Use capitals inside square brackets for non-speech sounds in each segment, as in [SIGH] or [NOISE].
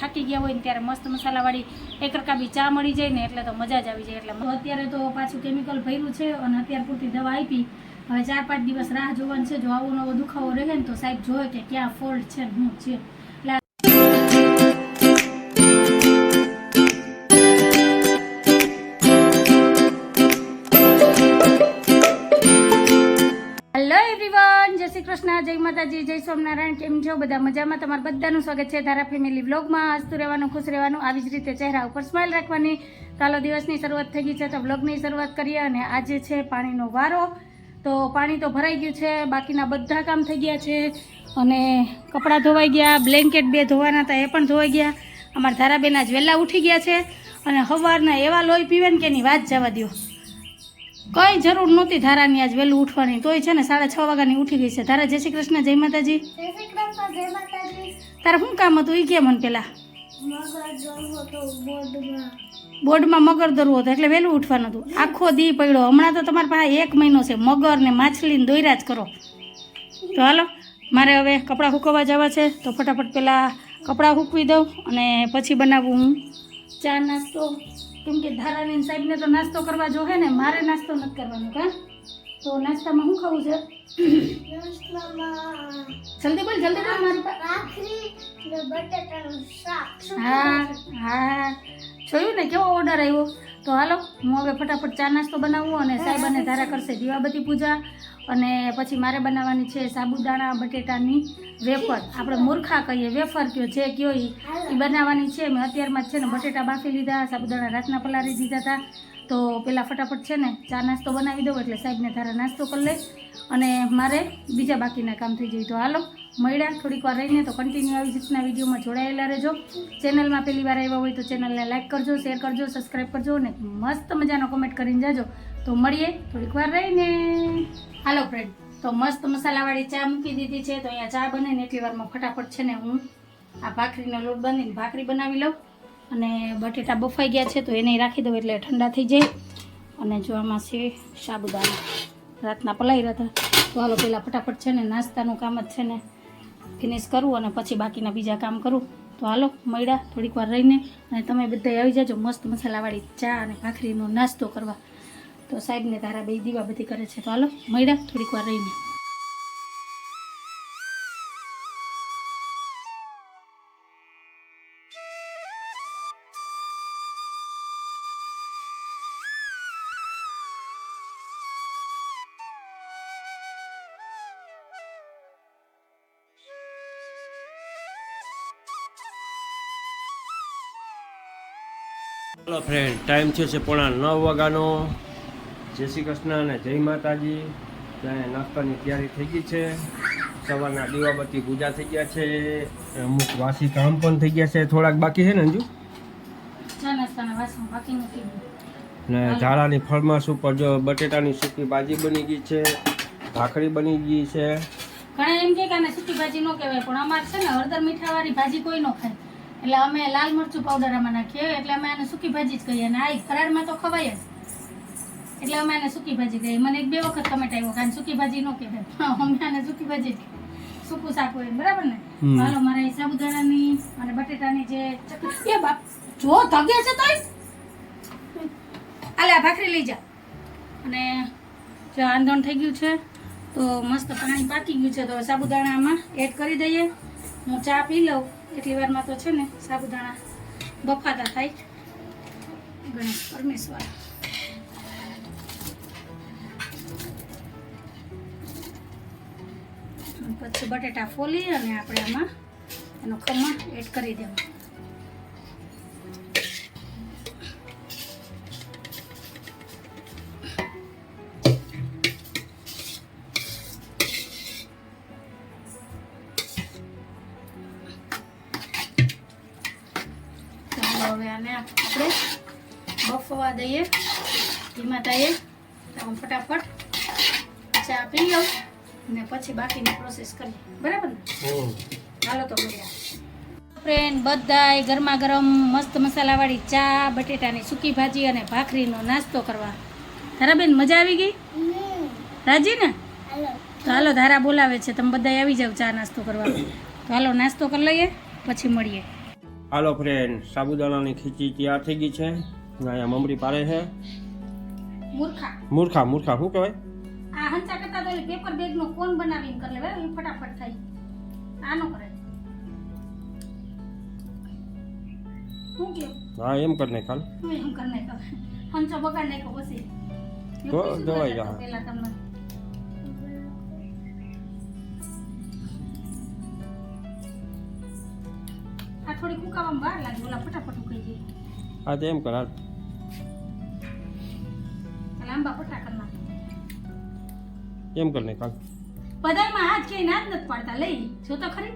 થાકી ગયા હોય ને ત્યારે મસ્ત મસાલાવાળી એક રકાબી ચા મળી જાય ને એટલે તો મજા જ આવી જાય. એટલે અત્યારે તો પાછું કેમિકલ ભર્યું છે અને અત્યાર પૂરતી દવા આપી. હવે ચાર પાંચ દિવસ રાહ જોવાની છે. જો આવો નવો દુખાવો રહે ને તો સાહેબ જોવે કે ક્યાં ફોલ્ટ છે ને હું છે. માતાજી જય સ્વામિનારાયણ, કેમ છો? બધા મજામાં? તમારું બધાનું સ્વાગત છે ધારા ફેમિલી બ્લોગમાં હસતું રહેવાનું, ખુશ રહેવાનું, આવી જ રીતે ચહેરા ઉપર સ્માઇલ રાખવાની. કાલો દિવસની શરૂઆત થઈ ગઈ છે તો બ્લોગની શરૂઆત કરીએ અને આજે છે પાણીનો વારો. તો પાણી તો ભરાઈ ગયું છે, બાકીના બધા કામ થઈ ગયા છે. અને કપડાં ધોવાઈ ગયા, બ્લેન્કેટ બે ધોવાના હતા, એ પણ ધોવાઈ ગયા. અમારા ધારાબેન આજ વહેલા ઉઠી ગયા છે. અને સવારના એવા લોહી પીવે ને કે એની વાત જવા દો કઈ જરૂર નહોતી ધારાની આજ વહેલું ઉઠવાની. તોય છે ને સાડા છ વાગ્યાની ઉઠી ગઈ છે. ધારા જય શ્રી કૃષ્ણ જય માતાજી. તારે શું કામ હતું? એ કે મને પેલા. બોર્ડમાં. મગર દરવો હતો એટલે વહેલું ઉઠવાનું હતું. આખો દી પડ્યો. હમણાં તો તમારી પાસે એક મહિનો છે. મગર ને માછલીને દોયરા જ કરો. તો હાલો મારે હવે કપડાં સૂકવવા જવા છે. તો ફટાફટ પહેલાં કપડાં સૂકવી દઉં અને પછી બનાવું હું. ચા નાસ્તો. કેમ કે ધારાની સાહેબને તો નાસ્તો કરવા જોહે ને મારે નાસ્તો નથી કરવાનો કા? તો નાસ્તામાં શું ખાવું છે? જલ્દી બોલ જલ્દી બોલ મારી પાસે હા હા. જોયું ને કેવો ઓર્ડર આવ્યો? તો હાલો હું હવે ફટાફટ ચા નાસ્તો બનાવું અને સાહેબ અને ધારા કરશે દીવાબતી પૂજા. અને પછી મારે બનાવવાની છે સાબુદાણા, બટેટાની વેફર. આપણે મૂર્ખા કહીએ, વેફર કયો, જે કયો એ બનાવવાની છે. મેં અત્યારમાં છે ને બટેટા બાફી લીધા, સાબુદાણા રાતના પલાળી દીધા હતા તો પેલા ફટાફટ છે ને ચા નાસ્તો બનાવી દઉં એટલે સાહેબને ધારા નાસ્તો કરી લે અને મારે બીજા બાકીના કામ થઈ જાય. તો હાલો, મળ્યા. થોડીક વાર રહીને તો કન્ટિન્યુ આવી રીતના વિડીયોમાં જોડાયેલા રહેજો. ચેનલમાં પહેલી વાર આવ્યા હોય તો ચેનલને લાઇક કરજો શેર કરજો સબસ્ક્રાઈબ કરજો અને મસ્ત મજાનો કોમેન્ટ કરીને જાજો. તો મળીએ થોડીક વાર રહીને. હાલો ફ્રેન્ડ તો મસ્ત મસાલાવાળી ચા મૂકી દીધી છે. તો અહીંયા ચા બને ને એટલી વારમાં ફટાફટ છે ને હું આ ભાખરીનો લોટ બાંધીને ભાખરી બનાવી લઉં. અને બટેટા બફાઈ ગયા છે તો એને રાખી દઉં એટલે ઠંડા થઈ જાય. અને જો આમાં છે સાબુદાણા. રાતના પલાઈ હતા. તો હાલો પહેલાં ફટાફટ છે ને નાસ્તાનું કામ જ છે ને ફિનિશ કરું અને પછી બાકીના બીજા કામ કરું. તો હાલો મળ્યા થોડીક વાર રહીને. અને તમે બધા આવી જાજો મસ્ત મસાલાવાળી ચા અને ભાખરીનો નાસ્તો કરવા. તો સાહેબને તારા બે દીવા બધી કરે છે. તો હાલો મળ્યા થોડીક વાર રહીને. હેલો ફ્રેન્ડ ટાઈમ થયો છે પોણા નવ વાગ્યાનો. જય શ્રી કૃષ્ણ અને જય માતાજી. ત્યાં નાસ્તાની તૈયારી થઈ ગઈ છે. સવારના દીવાબત્તી પૂજા થઈ ગયા છે. અમુક વાસી કામ પણ થઈ ગયા છે. થોડાક બાકી છે ને અંજુ? ને ઝાડાની ફળમાસ ઉપર જો બટેટાની સૂકી ભાજી બની ગઈ છે. ભાખરી બની ગઈ છે. ઘણા એમ કે આને સૂકી ભાજી ન કહેવાય પણ અમારે છે ને હળદર મીઠાવાળી ભાજી કોઈ ન ખાય. એટલે અમે લાલ મરચું પાવડર આમાં નાખીએ એટલે અમે આને સૂકી ભાજી જ કહીએ. અને આ ફરાળમાં તો ખવાય જ. એટલે અમે આને સૂકી ભાજી કહીએ. મને એક બે વખત કમેન્ટ આવ્યો કારણ સૂકી ભાજી ન કહેવાય. અમે આને સૂકી ભાજી સૂકું શાક હોય બરાબર ને. હાલો મારા સાબુદાણાની અને બટેટાની જે ચકલી બાપ જો ધગે છે તોય. આલે આ ભાખરી લઈ જા. અને જો આંધણ થઈ ગયું છે તો મસ્ત પાણી પાકી ગયું છે તો સાબુદાણા આમાં એડ કરી દઈએ. હું ચા પી લઉં. એટલી વારમાં તો છે ને સાબુદાણા બફાતા થાય. ગણેશ પરમેશ્વર. પછી બટેટા ફોલી અને આપણે આમાં એનો ખમણ એડ કરી દેવું હવે આને આપણે બફવા દઈએ ધીમા તાઈએ ફટાફટ ચા પી લઉં અને પછી બાકીની પ્રોસેસ કરીએ. બરાબર ને? હાલો તો ફ્રેન્ડ બધાય ગરમા ગરમ મસ્ત મસાલાવાળી ચા બટેટાની સૂકી ભાજી અને ભાખરીનો નાસ્તો કરવા. ધારાબેન મજા આવી ગઈ? રાજી ને? તો હાલો ધારા બોલાવે છે. તમે બધા આવી જાવ ચા નાસ્તો કરવા. તો હાલો નાસ્તો કરી લઈએ પછી મળીએ. હાલો ફ્રેન્ડ સાબુદાણાની ખીચી તૈયાર થઈ ગઈ છે. અને અહીંયા મમરી પાડે છે. મૂર્ખા. મૂર્ખા મૂર્ખા. શું કહેવાય? આ હંચા કરતા તો પેપર બેગ નો કોન બનાવીને કરી લેવાય એ ફટાફટ થાય. આનો કરે. હું કે હા એમ કર નાખ હાલ. હું એમ કર નાખ્યો હંચો બગાડ નાખ્યો પછી. તો દવાઈ જા. પેલા તમને. આ થોડી કુકાવામાં બહાર લાગે ઓલા ફટાફટ ઉકાઈ જાય. હા તો એમ કર હાલ. લાંબા ફટા કરી નાખ એમ કર ને કાલ બધાયમાં હાથ કે નાત નથી પાડતા લઈ જો તો ખરી?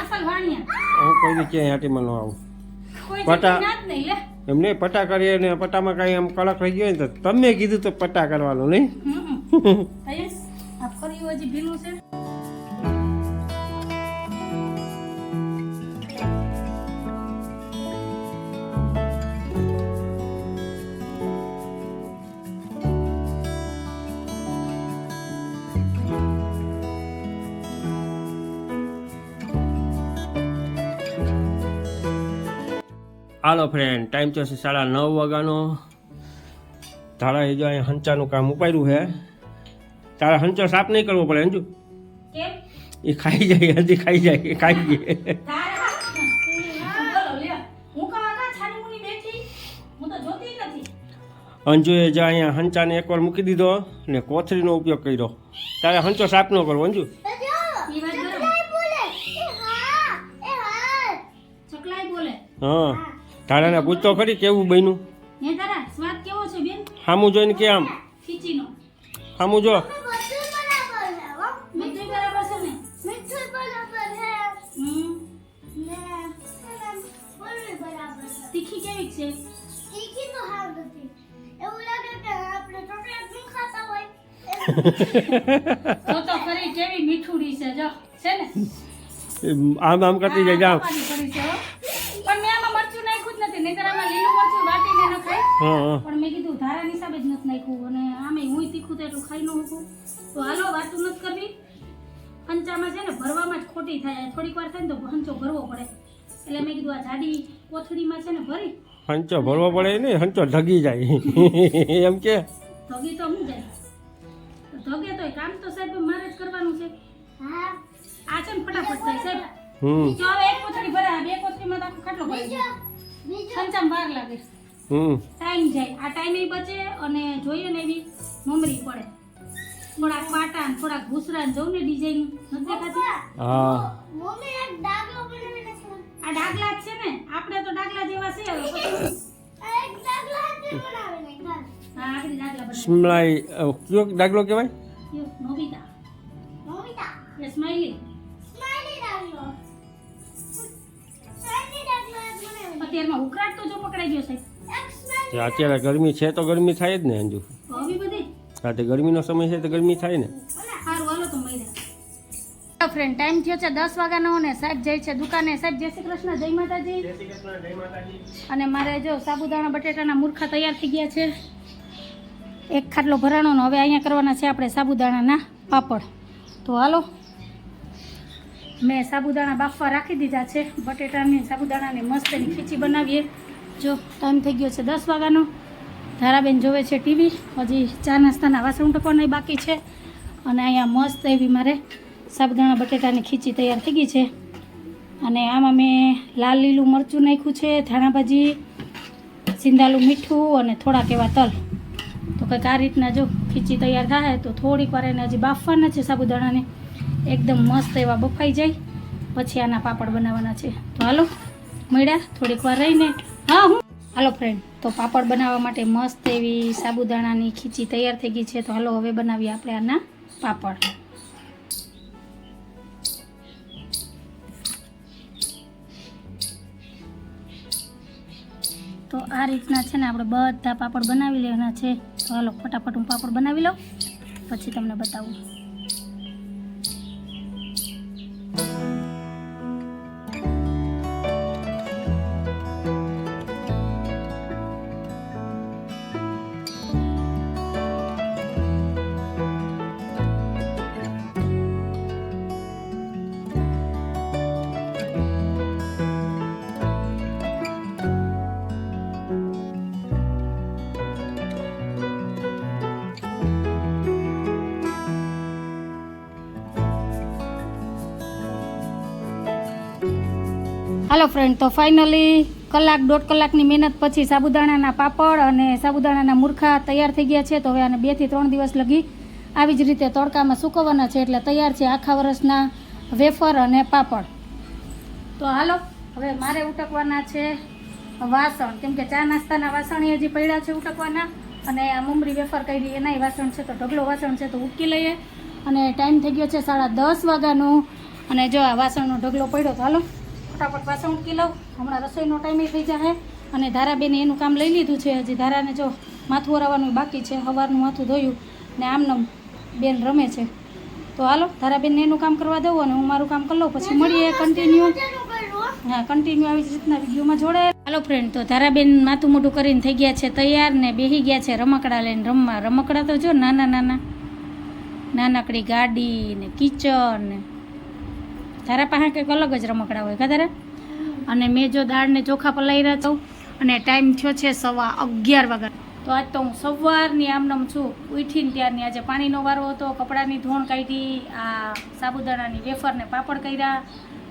અસલ વાણિયા. હું કોઈ દી ક્યાંય હાટીમાં ન આવું. પટા. એમને પટા કરીએ ને પટામાં કાંઈ આમ કડક રહી ગયો ને તો તમે કીધું તો પટા કરવાનું નહીં? [LAUGHS] હજી ભીનું છે? હાલો ફ્રેન્ડ ટાઈમ છે સાડા નવ વાગ્યાનો તારા એ જો અહીંયા હંચાનું કામ ઉપાડ્યું છે તારે હંચો સાફ નહીં કરવો પડે અંજુ એ ખાઈ જાય હજી ખાઈ જાય એ ખાઈ ગઈ તારા બોલો લ્યો હું કવા કા છાની મુની બેઠી હું તો જોતી જ અંજુએ જે અહીંયા હંચાને એકવાર મૂકી દીધો ને કોથળીનો ઉપયોગ કર્યો તારે હંચો સાફ ન કરવો અંજુ હા તારાને પૂછતો ખરી કેવું બન્યું? હે તારા સ્વાદ કેવો છે બેન? સામું જોઈને કે આમ. ખીચીનો. સામું જો. મીઠું બરાબર છે ને? હમ. તીખી કેવી છે? તો તો ખરી કેવી મીઠુડી છે જો. છે ને? આમ આમ કરતી જાય જામ ખાવાની પડી છે હો. પણ મેં આમાં મરચું નાખ્યું જ નથી નહીંતર આમાં લીલું મરચું વાટીને નખાય હા હા પણ મેં કીધું ધારા હિસાબે જ નથી નાખ્યું અને આમે હું તીખું તો એટલું ખાઈ ન હતું તો હાલો વાતું નથી કરવી. હંચામાં છે ને ભરવામાં જ ખોટી થાય. થોડીક વાર થાય ને તો હંચો ભરવો પડે. એટલે મેં કીધું આ જાડી કોથળીમાં છે ને ભરી. હંચો ભરવો પડે ને હંચો ઢગી જાય. [LAUGHS] એમ કે? ઢગી તો હું જાય? ધગે તોય. કામ તો સાહેબ મારે જ કરવાનું છે. આ છે ને ફટાફટ થાય સાહેબ. હમ. જો હવે એક કોથળી ભરાય આ બે કોથળીમાં તો આખો ખાટલો ભરી જાય ખંચામાં બહાર લાગે. ટાઈમ જાય. આ ટાઈમ બચે અને જોઈએ ને એવી મમરી પડે. થોડાક પાટા ને થોડાક ઘૂસરા ને જોઉં ને ડિઝાઇન નથી દેખાતી? હા. આ ડાગલા જ છે ને? આપણે તો ડાગલા જેવા છે હા આગળ ડાગલા બનાવે સિમલાઈ અ, કયો દાખલો કહેવાય? યો, નોબિતા એ સ્માઈલી. અત્યારમાં ઉકરાટ તો જો પકડાઈ ગયો સાહેબ અત્યારે ગરમી છે તો ગરમી થાય જ ને અંજુ. તો હા તે ગરમીનો સમય છે તો ગરમી થાય ને. ફ્રેન્ડ ટાઈમ થયો છે દસ વાગ્યાનો અને સાહેબ જાય છે દુકાને. સાહેબ જય શ્રી કૃષ્ણ જય માતાજી. અને મારે જો સાબુદાણા બટેટાના મૂર્ખા તૈયાર થઈ ગયા છે. એક ખાટલો ભરાણો ને હવે અહીંયા કરવાના છે આપણે સાબુદાણાના પાપડ. તો હાલો. મેં સાબુદાણા બાફવા રાખી દીધા છે. બટેટાની સાબુદાણાની મસ્ત એની ખીચી બનાવીએ. જો ટાઈમ થઈ ગયો છે દસ વાગ્યાનો. ધારાબેન જોવે છે ટીવી હજી ચા નાસ્તાના વાસણ ટપવાના બાકી છે. અને અહીંયા મસ્ત એવી મારે સાબુદાણા બટેટાની ખીચી તૈયાર થઈ ગઈ છે. અને આમાં મેં લાલ લીલું મરચું નાખ્યું છે, ધાણા ભાજી, સિંધાલું મીઠું અને થોડાક એવા તલ. તો કંઈક આ રીતના જો ખીચી તૈયાર થાય તો થોડીક વાર એને હજી બાફવાના છે સાબુદાણાને. એકદમ મસ્ત એવા બફાઈ જાય. પછી આના પાપડ બનાવવાના છે. તો હાલો, મળ્યા. થોડીક વાર રહીને હા, હું. હાલો ફ્રેન્ડ તો પાપડ બનાવવા માટે મસ્ત એવી સાબુદાણાની ખીચી તૈયાર થઈ ગઈ છે, તો હાલો હવે બનાવીએ આપણે આના પાપડ. તો આ રીતના છે ને આપણે બધા પાપડ બનાવી લેવાના છે, તો હાલો ફટાફટ હું પાપડ બનાવી લઉં, પછી તમને બતાવું. હાલો ફ્રેન્ડ તો ફાઇનલી કલાક દોઢ કલાકની મહેનત પછી સાબુદાણાના પાપડ અને સાબુદાણાના મૂર્ખા તૈયાર થઈ ગયા છે. તો હવે આને બેથી ત્રણ દિવસ લગી આવી જ રીતે તડકામાં સૂકવવાના છે એટલે તૈયાર છે આખા વર્ષના વેફર અને પાપડ. તો હાલો, હવે મારે ઉટકવાના છે વાસણ. કેમ કે ચા નાસ્તાના વાસણ એ હજી પડ્યા છે ઉટકવાના અને આ મુમરી વેફર કરી એનાય વાસણ છે, તો ઢગલો વાસણ છે, તો ઉટકી લઈએ. અને ટાઈમ થઈ ગયો છે સાડા દસ વાગ્યાનો અને જો આ વાસણનો ઢગલો પડ્યો તો હાલો. ફટાફટ વાસણ ઉટકી લઉં. હમણાં રસોઈનો ટાઈમે થઈ જશે અને ધારાબેને એનું કામ લઈ લીધું છે. હજી ધારાને જો માથું ઓરાવાનું બાકી છે સવારનું માથું ધોયું ને આમનમ બેન રમે છે. તો હાલો, ધારાબેનને એનું કામ કરવા દઉં અને હું મારું કામ કરી લઉં. પછી મળીએ કન્ટિન્યુ હા કન્ટિન્યુ આવી રીતના વિડીયોમાં જોડાય હાલો ફ્રેન્ડ તો ધારાબેન માથું મોટું કરીને થઈ ગયા છે, તૈયાર ને બેસી ગયા છે રમકડા લઈને રમવા. રમકડા તો જો નાના નાના. નાનકડી ગાડી ને કિચન ને તારા પાસે કંઈક અલગ જ રમકડા હોય કા અને મેં જો દાળને ચોખા પલાવી રહ્યા અને ટાઈમ થયો છે સવા અગિયાર વાગ્યા તો આજ તો હું સવારની આમનામ છું. ઉઠીને ત્યારની આજે પાણીનો વારો હતો, કપડાની ધોણ કાઢી, આ સાબુદાણાની વેફરને પાપડ કર્યા,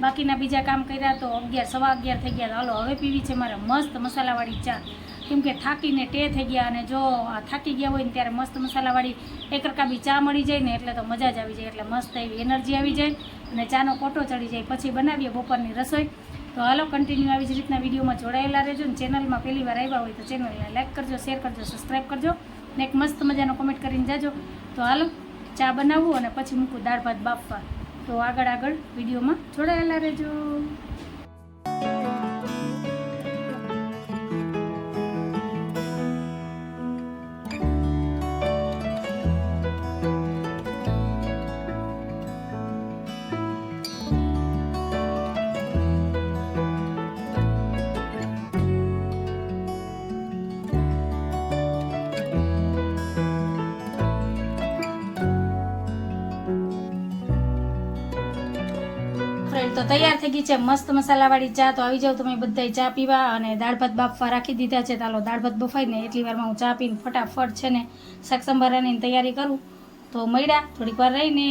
બાકીના બીજા કામ કર્યા તો અગિયાર, સવા અગિયાર થઈ ગયા. હાલો, હવે પીવી છે મારે મસ્ત મસાલાવાળી ચા. કેમ કે થાકીને ટે થઈ ગયા અને જો થાકી ગયા હોય ને ત્યારે મસ્ત મસાલાવાળી એક રકાબી ચા મળી જાય ને એટલે તો મજા જ આવી જાય, એટલે મસ્ત એવી એનર્જી આવી જાય અને ચાનો કોટો ચડી જાય. પછી બનાવીએ બપોરની રસોઈ. તો હાલો કન્ટિન્યુ આવી જ રીતના વિડીયોમાં જોડાયેલા રહેજો ને ચેનલમાં પહેલી વાર આવ્યા હોય તો ચેનલને લાઇક કરજો શેર કરજો સબસ્ક્રાઈબ કરજો ને એક મસ્ત મજાનો કોમેન્ટ કરીને જાજો. તો હાલો, ચા બનાવવું અને પછી મૂકું દાળ ભાત બાફવા. તો આગળ આગળ વિડીયોમાં જોડાયેલા રહેજો. તૈયાર થઈ ગઈ છે. મસ્ત મસાલાવાળી ચા તો આવી જાવ. તમે બધાય ચા પીવા અને દાળ ભાત બાફવા રાખી દીધા છે. ચાલો દાળ ભાત બફાઈ ને એટલી વારમાં હું ચા પીને ફટાફટ છે ને શાક સંભારાની તૈયારી કરું. તો મળ્યા. થોડીક વાર રહીને.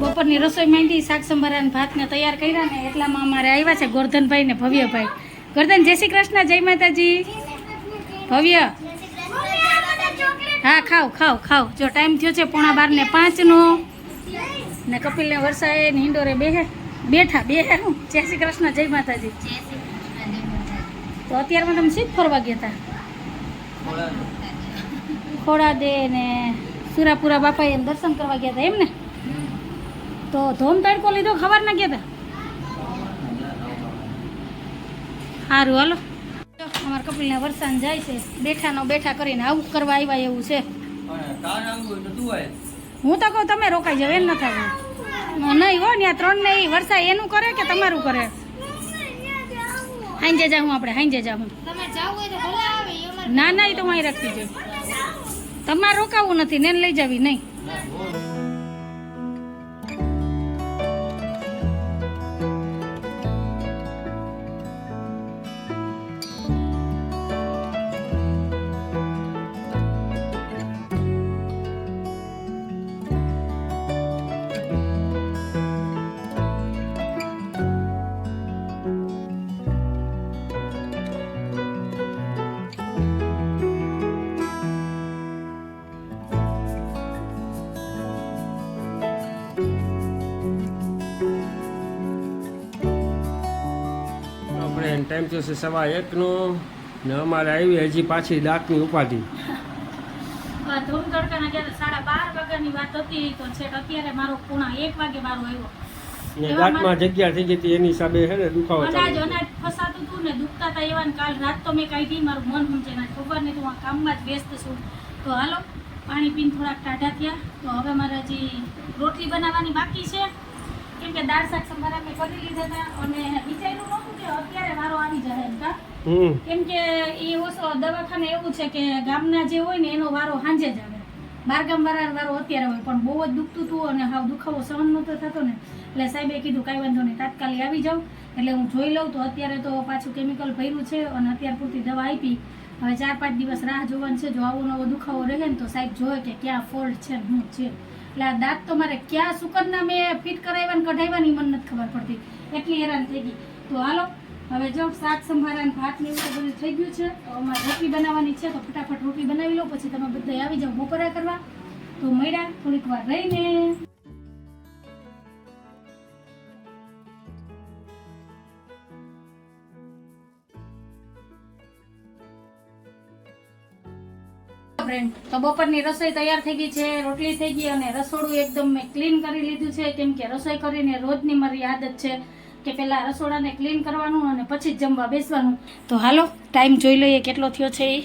બપોરની રસોઈ માંડી શાક સંભારા ભાતને તૈયાર કર્યા ને એટલામાં અમારે આવ્યા છે ગોરધનભાઈ ને ભવ્યભાઈ. ગોરધન જય શ્રી કૃષ્ણ જય માતાજી. ભવ્ય. હા ખાવ ખાવ ખાવ જો ટાઈમ થયો છે પોણા બાર ને પાંચનો. ને કપિલને વરસાએ ને હિંડોરે બેહે બેઠા બેહે. હું જય શ્રી કૃષ્ણ જય માતાજી. તો અત્યારમાં તમે શીખ ફરવા ગયા હતા ખોડા દે. ને સુરાપુરા બાપા એમ દર્શન કરવા ગયા હતા એમ ને તો ધોમ તડકો લીધો, ખબર ના ગયા સારું હાલો. અમારા કપિલને વરસાદ જાય છે. બેઠાનો બેઠા કરીને આવું કરવા આવ્યા એવું છે. હું તો કહું, તમે રોકાઈ જાવ એમ ન થાય. નહીં હો ત્યાં ત્રણ ને વરસાદ એનું કરે કે તમારું કરે? હાંજે જાઉં આપણે, હાંજે જાઉં. ના ના એ તો હું અહીં રાખતી જઈ તમારે રોકાવું નથી, ને લઈ જાવી, નહીં. ટાઈમ થયો છે સવા એકનો ને અમારે આવી હજી પાછી દાંતની ઉપાધિ. ધૂમ તડકાના ગયા સાડા બાર વાગ્યાની વાત હતી તો છેક અત્યારે મારો પૂણા એક વાગે મારો આવ્યો. ને દાંતમાં જગ્યા થઈ ગઈ એની હિસાબે હે ને દુખાવો અનાજ અનાજ ફસાતું હતું ને દુખતા હતા એવા કાલ રાત તો મેં કાઢી મારું મન સમજે ના ખબર નહીં તો હું કામમાં જ વ્યસ્ત છું. તો હાલો પાણી પીને થોડાક ટાઢા થયા. તો હવે મારે હજી રોટલી બનાવવાની બાકી છે. કેમ કે દાળ શાક સંભારા મેં કરી લીધા હતા અને વિચાર્યું નહોતું કે અત્યારે વારો આવી જાય એમ કા? કેમ કે એ ઓછો દવાખાને એવું છે કે ગામના જે હોય ને એનો વારો સાંજે જ આવે. બારગામ વાળા વારો અત્યારે હોય પણ બહુ જ દુખતું હતું અને હાવ દુખાવો સહન નહોતો થતો ને. એટલે સાહેબે કીધું કાંઈ વાંધો નહીં તાત્કાલિક આવી જાઉં એટલે હું જોઈ લઉં તો અત્યારે તો પાછું કેમિકલ ભર્યું છે અને અત્યાર પૂરતી દવા આપી. હવે ચાર પાંચ દિવસ રાહ જોવાની છે જો આવો નવો દુખાવો રહે ને તો સાહેબ જોવે કે ક્યાં ફોલ્ટ છે હું છે. એટલે આ દાંત તો મારે ક્યાં સુકરના મેં ફિટ કરાવ્યા ને કઢાવ્યા ની મને નથી ખબર પડતી. એટલી હેરાન થઈ ગઈ. તો હાલો, હવે જો શાક સંભારા ભાત ને એવું બધું થઈ ગયું છે. તો અમારે રોટલી બનાવવાની છે, તો ફટાફટ રોટલી બનાવી લો, પછી તમે બધા આવી જાઓ બપોરા કરવા. તો મળ્યા, થોડીક વાર રહીને. ફ્રેન્ડ તો બપોરની રસોઈ તૈયાર થઈ ગઈ છે રોટલી થઈ ગઈ અને રસોડું એકદમ મેં ક્લીન કરી લીધું છે. કેમ કે રસોઈ કરીને રોજની મારી આદત છે કે પહેલાં રસોડાને ક્લીન કરવાનું અને પછી જ જમવા બેસવાનું. તો હાલો ટાઈમ જોઈ લઈએ કેટલો થયો છે એ.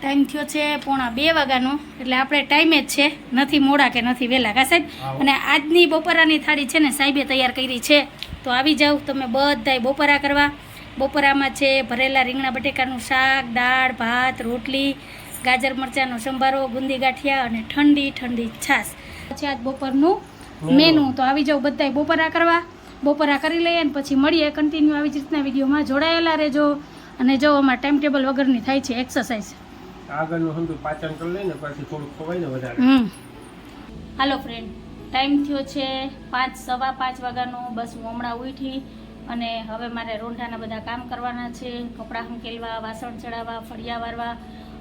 ટાઈમ થયો છે પોણા બે વાગ્યાનો એટલે આપણે ટાઈમે જ છે. નથી મોડા કે નથી વહેલા. કા સાહેબ? અને આજની બપોરાની થાળી છે ને સાહેબે તૈયાર કરી છે. તો આવી જાઓ તમે બધાય બપોરા કરવા. બપોરામાં છે ભરેલા રીંગણા બટેકાનું શાક દાળ ભાત રોટલી ગાજર મરચાંનો સંભારો ગુંદી ગાંઠિયા અને ઠંડી ઠંડી છાશ. પછી આજ બપોરનું મેનુ. તો આવી જાવ બધાય બપોરા કરવા. બપોરા કરી લઈએ ને પછી મળીએ કન્ટિન્યુ આવી જ રીતના વિડીયોમાં. જોડાયેલા રહેજો. અને જો અમારા ટાઈમ ટેબલ વગરની થાય છે એક્સરસાઇઝ આગળનું હંધું પાચન કરી લઈને પછી થોડુંક ખવાય ને વધારે હાલો ફ્રેન્ડ ટાઈમ થયો છે પાંચ સવા પાંચ વાગ્યાનો. બસ હું હમણાં ઉઠી અને હવે મારે રોંઢાના બધા કામ કરવાના છે. કપડાં હંકેલવા વાસણ ચડાવવા ફળિયા વારવા.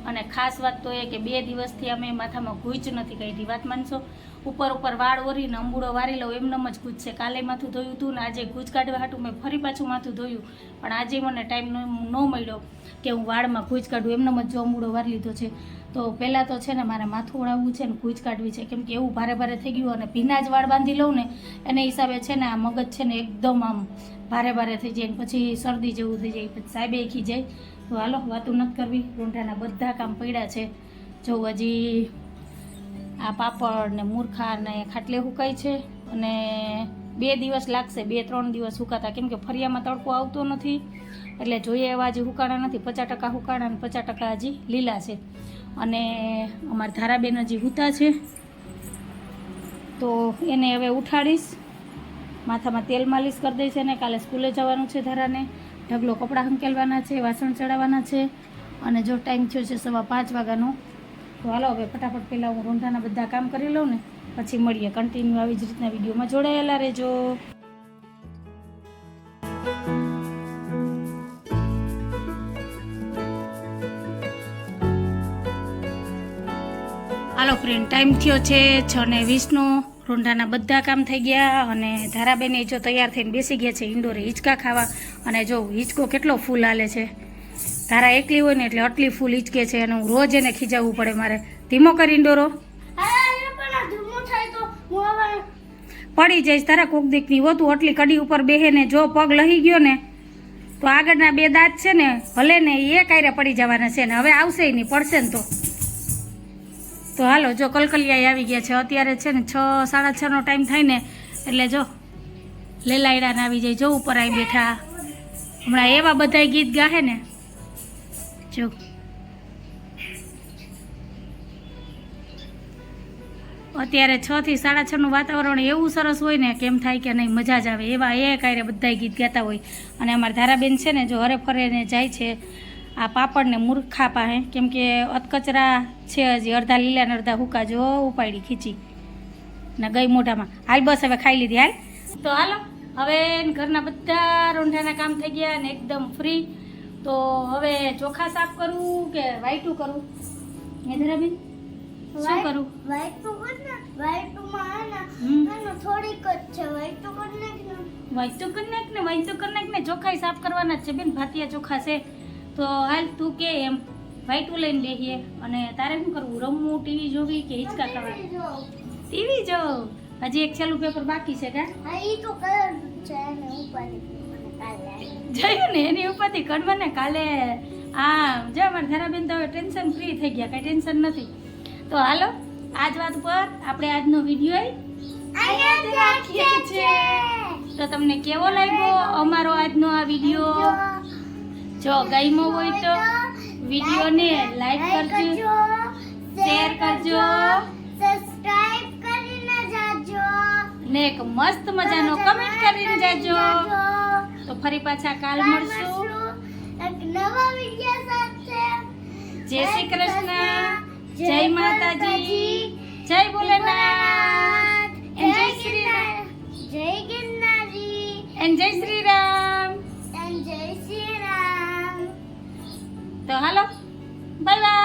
અને ખાસ વાત તો એ કે બે દિવસથી અમે માથામાં ગૂંચ નથી કાઢી, વાત માનશો? ઉપર ઉપર વાળ ઓરીને અંબુડો વારી લઉં એમનેમ જ ગુજ છે. કાલે માથું ધોયું હતું ને આજે ગૂંચ કાઢવા હાટું મેં ફરી પાછું માથું ધોયું. પણ આજે મને ટાઈમ ન મળ્યો કે હું વાળમાં ગૂંચ કાઢું એમનેમ જ જો અંબુડો વારી લીધો છે. તો પહેલાં તો છે ને મારે માથું ઓળાવવું છે ને ગૂંચ કાઢવી છે. કેમ કે એવું ભારે ભારે થઈ ગયું અને ભીના જ વાળ બાંધી લઉં ને, એને હિસાબે છે ને આ મગજ છે ને એકદમ આમ ભારે ભારે થઈ જાય પછી શરદી જેવું થઈ જાય. પછી સાહેબે ખી જાય તો હાલો, વાતું નથી કરવી. રૂંઢાના બધા કામ પડ્યા છે. જો હજી આ પાપડ ને મૂર્ખા ને ખાટલે હુકાય છે અને બે દિવસ લાગશે, બે ત્રણ દિવસ હુકાતા કેમ કે ફરિયામાં તડકો આવતો નથી. એટલે જોઈએ એવા હજી હુકાણા નથી. પચાસ ટકા હુકાણા અને પચાસ ટકા હજી લીલા છે. અને અમારા ધારાબેન હજી હુતા છે. તો એને હવે ઉઠાડીશ. માથામાં તેલ માલિશ કરી દઈશ અને કાલે સ્કૂલે જવાનું છે ધારાને. ઢગલો કપડાં હંકેલવાના છે, વાસણ ચડાવવાના છે અને જો ટાઈમ થયો છે સવા પાંચ વાગ્યાનો, તો હાલો હવે ફટાફટ પહેલાં હું રોંઢાના બધા કામ કરી લઉં ને, પછી મળીએ. કન્ટિન્યુ આવી જ રીતના વિડીયોમાં જોડાયેલા રહેજો. હાલો ફ્રેન્ડ ટાઈમ થયો છે છ ને વીસનો. રોંઢાના બધા કામ થઈ ગયા અને ધારાબેને જો તૈયાર થઈને બેસી ગયા છે ઇન્ડોરે હિંચકા ખાવા અને જો હિંચકો કેટલો ફૂલ હાલે છે. ધારા એકલી હોય ને એટલે આટલી ફૂલ હિંચકે છે અને હું રોજ એને ખીજાવવું પડે મારે. ધીમો કરી ઇન્ડોરો. પડી જઈશ, તારા કોક દીકની હોતું આટલી કડી ઉપર બેહે ને જો પગ લહી ગયો ને, તો આગળના બે દાંત છે ને, ભલે ને એ કાયરે પડી જવાના છે ને, હવે આવશે નહીં, પડશે ને તો. તો હાલો, જો કલકલિયા આવી ગયા છે. અત્યારે છે ને છ, સાડા છનો ટાઈમ થાય ને, એટલે જો લેલાયડાને આવી જાય, જો ઉપર આવી બેઠા. હમણાં એવા બધા ગીત ગાહે ને. જો. અત્યારે છ થી સાડા છનું વાતાવરણ એવું સરસ હોય ને, કેમ થાય કે નહીં, મજા જ આવે. એવા એ કાંઈ બધા ગીત ગાતા હોય. અને અમારા ધારાબેન છે ને, જો હરે ફરે ને જાય છે આ પાપડને મૂર્ખા પાસે કેમ કે અતકચરા છે હજી અડધા લીલા ને અડધા હુકા જો ઉપાડી ખીચી. ને ગઈ મોઢામાં. હાલ બસ હવે ખાઈ લીધી હાલ. તો હાલો હવે ઘરના બધા રોંઢાના કામ થઈ ગયા ને એકદમ ફ્રી. તો હવે ચોખા સાફ કરવું કે વાઈટું કરવું હે શું કરું? કર ને ને થોડીક જ છે. કર નાખ ને. વાઈટું કરી નાખ ને વાઈટું કરી નાખ ને ચોખાઈ સાફ કરવાના છે બેન. ભાતિયા ચોખા છે. તો હાલ તું કે એમ વાઈટું લઈને બેહીએ અને તારે શું કરવું? રમવું ટીવી જોવી કે હિંચકા ખાવા ટીવી જો. હજી એક છેલ્લું પેપર બાકી છે કા? જયું તો કલર છે ને એની ઉપરથી કડવા ને કાલે. આ જો અમારા ધારાબેન તો હવે ટેન્શન ફ્રી થઈ ગયા કાંઈ ટેન્શન નથી. તો હાલો આજ વાત પર આપણે આજનો વીડિયો રાખીએ છીએ તો તમને કેવો લાગ્યો અમારો આજનો આ વીડિયો? જો ગમ્યો હોય તો વિડીયોને લાઈક કરજો શેર કરજો સબસ્ક્રાઇબ કરીને જાજો. ને એક મસ્ત મજાનો કમેન્ટ કરીને જાજો. તો ફરી પાછા કાલ મળશું. એક નવા વિડિયો સાથે. જય શ્રી કૃષ્ણ. જય માતાજી. જય ભોલેનાથ. and જય શ્રી જય ગિરનારી. એન્ડ જય Shri Ram. te. Bye bye.